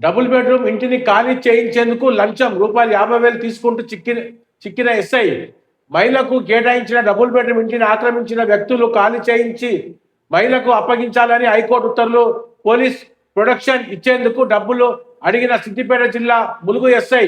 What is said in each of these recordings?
Double bedroom ఇంటిని ఖాళీ చేయించేందుకు లంచం రూపాయలు యాభై వేలు తీసుకుంటూ చిక్కిన చిక్కిన ఎస్ఐ. మహిళకు కేటాయించిన డబుల్ బెడ్రూమ్ ఇంటిని ఆక్రమించిన వ్యక్తులు ఖాళీ చేయించి మహిళకు అప్పగించాలని హైకోర్టు ఉత్తర్వులు పోలీస్ ప్రొడక్షన్ ఇచ్చేందుకు డబ్బులు అడిగిన సిద్దిపేట జిల్లా ములుగు ఎస్ఐ.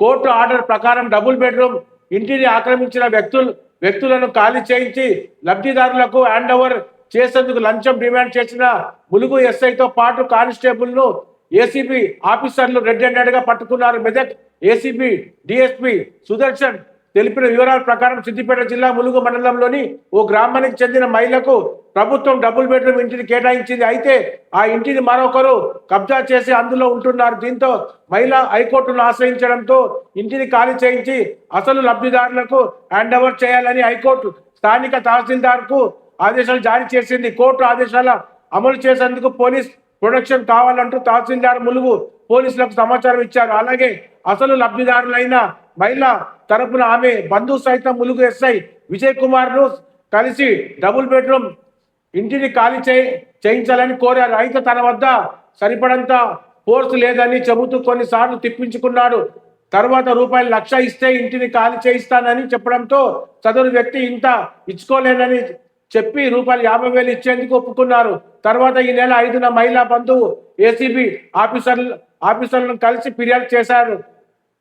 కోర్టు ఆర్డర్ ప్రకారం డబుల్ బెడ్రూమ్ ఇంటిని ఆక్రమించిన వ్యక్తులు వ్యక్తులను ఖాళీ చేయించి లబ్ధిదారులకు హ్యాండ్ ఓవర్ చేసేందుకు లంచం డిమాండ్ చేసిన ములుగు ఎస్ఐతో పాటు కానిస్టేబుల్ను ఏసీబీ ఆఫీసర్లు రెడ్ హ్యాండెడ్గా పట్టుకున్నారు. మెదక్ ఏసీబీ డిఎస్పీ సుదర్శన్ తెలిపిన వివరాల ప్రకారం సిద్దిపేట జిల్లా ములుగు మండలంలోని ఓ గ్రామానికి చెందిన మహిళకు ప్రభుత్వం డబుల్ బెడ్రూమ్ ఇంటిని కేటాయించింది. అయితే ఆ ఇంటిని మరొకరు కబ్జా చేసి అందులో ఉంటున్నారు. దీంతో మహిళ హైకోర్టును ఆశ్రయించడంతో ఇంటిని ఖాళీ చేయించి అసలు లబ్ధిదారులకు హ్యాండ్ ఓవర్ చేయాలని హైకోర్టు స్థానిక తహసీల్దార్కు ఆదేశాలు జారీ చేసింది. కోర్టు ఆదేశాల అమలు చేసేందుకు పోలీస్ ప్రొడక్షన్ కావాలంటూ తహసీల్దార్ ములుగు పోలీసులకు సమాచారం ఇచ్చారు. అలాగే అసలు లబ్ధిదారులైన మహిళ తరపున ఆమె బంధువు సైతం ములుగు ఎస్ఐ విజయ్ కుమార్ను కలిసి డబుల్ బెడ్రూమ్ ఇంటిని ఖాళీ చే చేయించాలని కోరారు. అయితే తన వద్ద సరిపడంత ఫోర్స్ లేదని చెబుతూ కొన్నిసార్లు తిప్పించుకున్నాడు. తర్వాత రూపాయలు లక్ష ఇస్తే ఇంటిని ఖాళీ చేయిస్తానని చెప్పడంతో సదరు వ్యక్తి ఇంత ఇచ్చుకోలేనని చెప్పి రూపాయలు యాభై వేలు ఇచ్చేందుకు ఒప్పుకున్నారు. తర్వాత ఈ నెల ఐదున మహిళా బంధువు ఏసీబీ ఆఫీసర్లు ఆఫీసర్లను కలిసి ఫిర్యాదు చేశారు.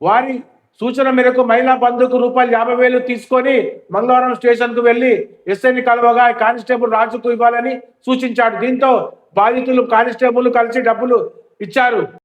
వారి సూచన మేరకు మహిళా బంధుకు రూపాయలు యాభై వేలు తీసుకొని మంగళవారం స్టేషన్కు వెళ్ళి ఎస్ఐని కలవగా కానిస్టేబుల్ రాజుకు ఇవ్వాలని సూచించాడు. దీంతో బాధితులు కానిస్టేబుల్ కలిసి డబ్బులు ఇచ్చారు.